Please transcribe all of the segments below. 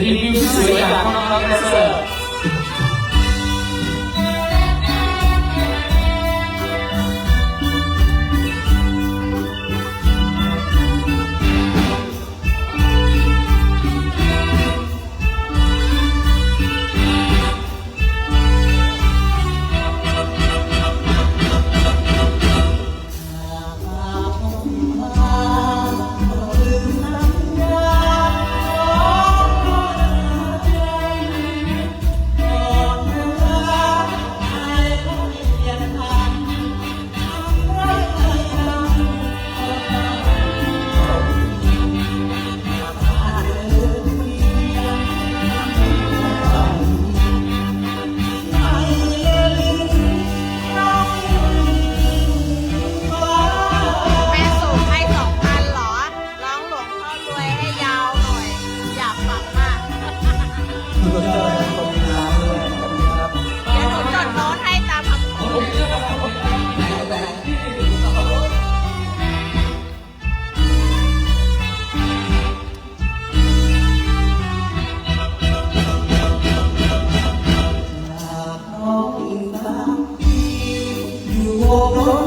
รีวิวที่สวยจากน้องๆแดนเซอร์ โอ้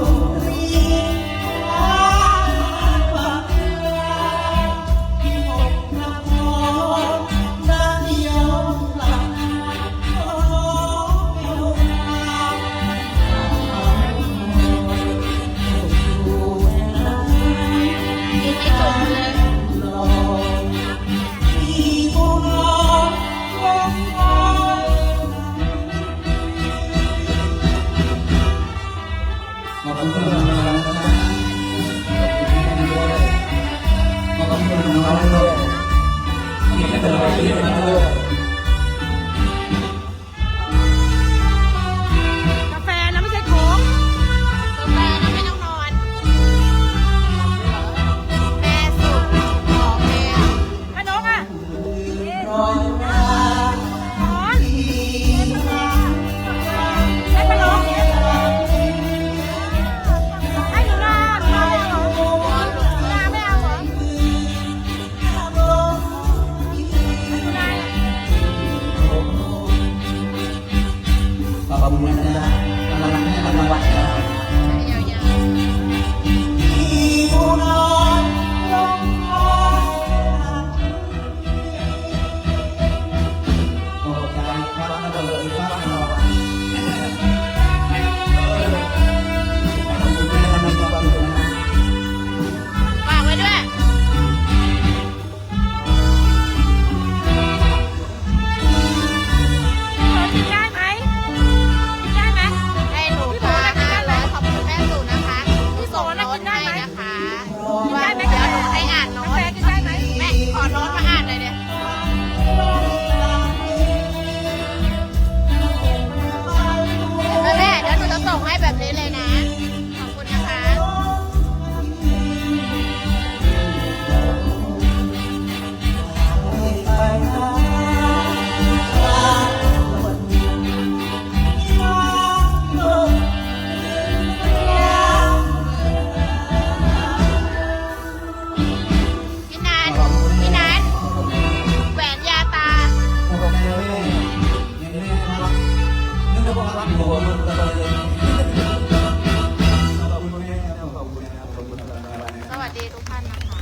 ดีทุกท่านนะคะ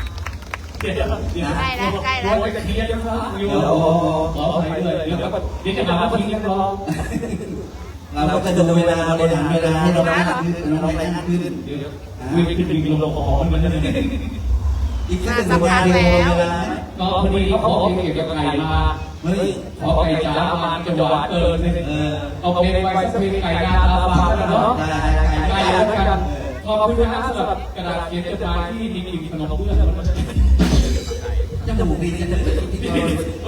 เดี๋ยวเดี๋ยวใกล้แล้วใกล้แล้ว โอ้ยจะเคลียร์ยังครับอยู่ขออภัยด้วยเดี๋ยเดี๋ยวเดี๋ยวจะหาว่าทิ้งเรียบร้อยเราก็จะดูเวลาบริหารเวลาให้เราได้ขึ้นเราได้ขึ้นเดี๋ยวเดี๋ยววิ่งไปถึงกิโลขอมันจะอีกแค่หนึ่งวันเดียวเวลาก็พอดีเขาขอเกี่ยวกับไก่มาเฮ้ยขอไก่จ๋ามาจังหวัดเออเนี่ยเออเอาเพลงไปสักเพลงไก่นาตาบาเนาะ อบคุณนะสำหรับกระดาษเขียนจดหมายที่มีกลิ่ขนมเพื่อนมันจะยังจมูกดีจังเลย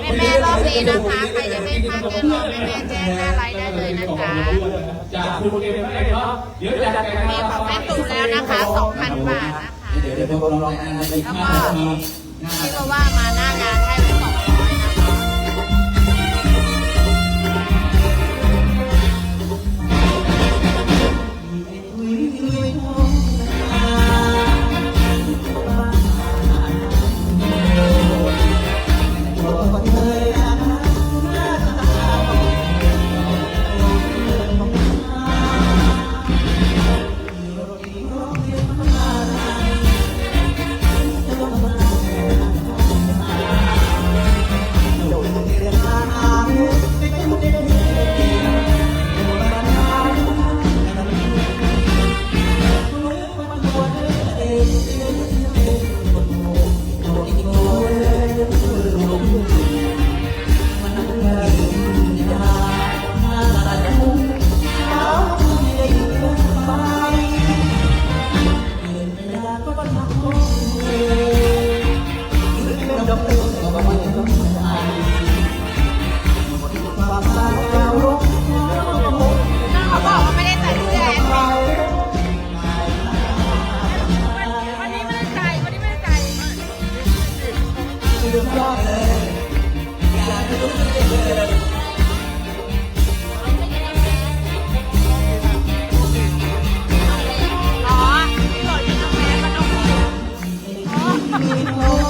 แม่แม่รอบนี้นะคะใครจะไม่พลาดเงินรอบแม่แม่แจ้งหน้าไลน์ได้เลยนะจ๊ะจากคุณเอ็มเองเนาะเดี๋ยวจะแจกมีของแม่ตู่แล้วนะคะ2,000บาทนะคะเดี๋ยวเดี๋ยวพวกเราลองอ่านในข้วมีพี่ก็ว่ามาหน้างานให้ จะดูรอบเลยอยากจะดูเลยมีโ